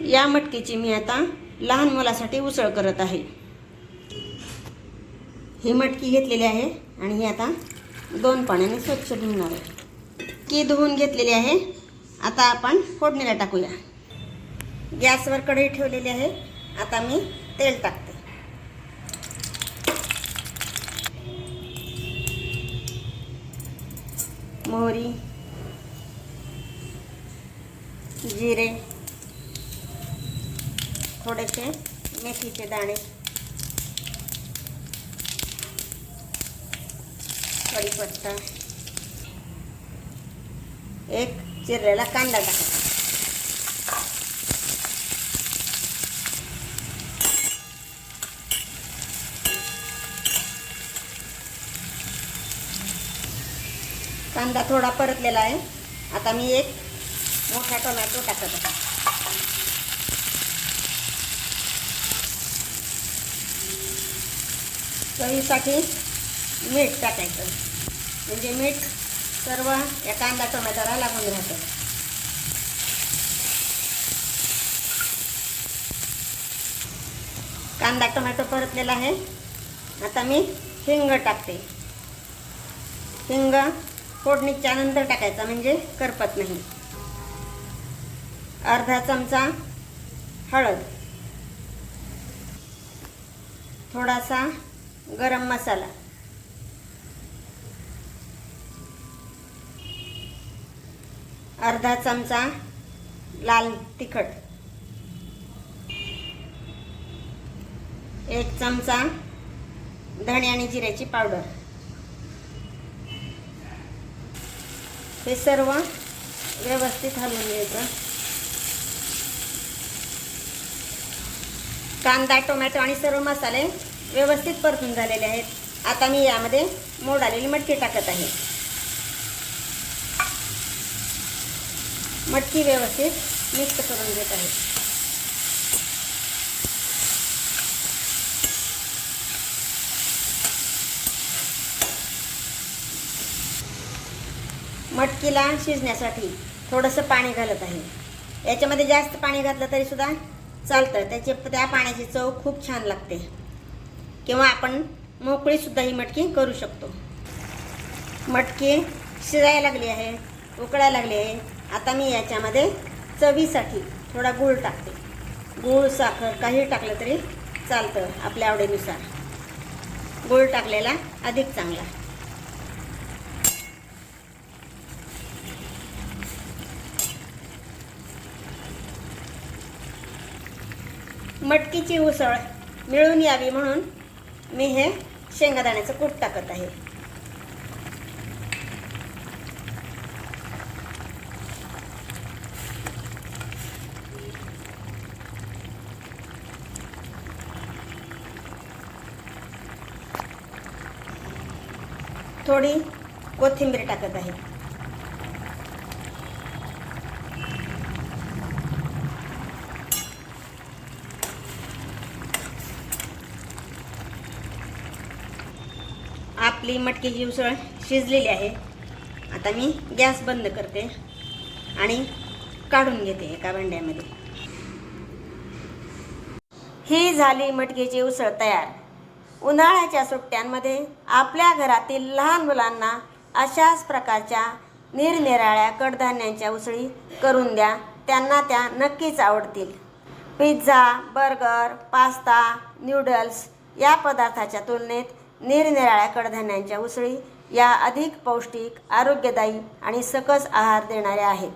या मटकीची मी आता लहान मुलासाठी उसळ करत आहे. ही मटकी घेतलेली आहे आणि ही आता दोन पाण्याने स्वच्छ धुणार आहे. की धुवून घेतलेली आहे आता आपण फोडणीला टाकूया. गॅसवर कढई ठेवलेली आहे आता मी तेल टाकते. मोहरी जिरे थोडेसे मेथीचे दाणे. कढीपत्ता. एक चिरलेला कांदा टाकायचा. कांदा थोडा परतलेला आहे. आता मी एक मोठा टोमॅटो टाकत आहे. चवीसाठी मीठ टाकायचं. म्हणजे मीठ सर्व या कांदा टोमॅटोला लागून राहतं. कांदा टोमॅटो परतलेला आहे. आता मी हिंग टाकते. हिंग फोडणीच्या नंतर टाकायचा म्हणजे करपत नाही. अर्धा चमचा हळद. थोडासा गरम मसाला. अर्धा चमचा लाल तिखट. एक चमचा धणे आणि जिऱ्याची पावडर. हे सर्व व्यवस्थित हलवून घ्यायचं. कांदा टोमॅटो आणि सर्व मसाले व्यवस्थित परतून झालेले आहेत. आता मी यामध्ये मोड आलेली मटकी टाकत आहे. मटकी व्यवस्थित मिक्स करून घेत आहे. मटकीला शिजण्यासाठी थोडंसं पाणी घालत आहे. याच्यामध्ये जास्त पाणी घातलं तरीसुद्धा चालतं. त्याचे त्या पाण्याची चव खूप छान लागते. किंवा आपण मोकळीसुद्धा ही मटकी करू शकतो. मटकी शिजायला लागली आहे उकळायला लागली आहे. आता मी याच्यामध्ये चवीसाठी थोडा गूळ टाकते. गूळ साखर काही टाकलं तरी चालतं आपल्या आवडीनुसार. गूळ टाकलेला अधिक चांगला. मटकीची उसळ मिळून यावी म्हणून मी हे शेंगादाण्याचं कूट टाकत आहे. थोडी कोथिंबीर टाकत आहे. आपली मटकीची उसळ शिजलेली आहे. आता मी गॅस बंद करते आणि काढून घेते एका भांड्यामध्ये. ही झाली मटकीची उसळ तयार. उन्हाळ्याच्या सुट्ट्यांमध्ये आपल्या घरातील लहान मुलांना अशाच प्रकारच्या निरनिराळ्या कडधान्यांच्या उसळी करून द्या. त्यांना त्या नक्कीच आवडतील. पिझ्झा बर्गर पास्ता न्यूडल्स या पदार्थाच्या तुलनेत निरनिराळ्या कडधान्यांच्या उसळी या अधिक पौष्टिक आरोग्यदायी आणि सकस आहार देणाऱ्या आहेत.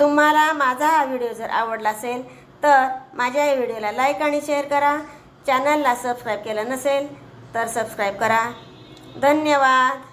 तुम्हाला माझा हा व्हिडिओ जर आवडला असेल तर माझ्या या व्हिडिओला लाईक आणि शेअर करा. चॅनलला सबस्क्राईब केलं नसेल तर सबस्क्राईब करा. धन्यवाद!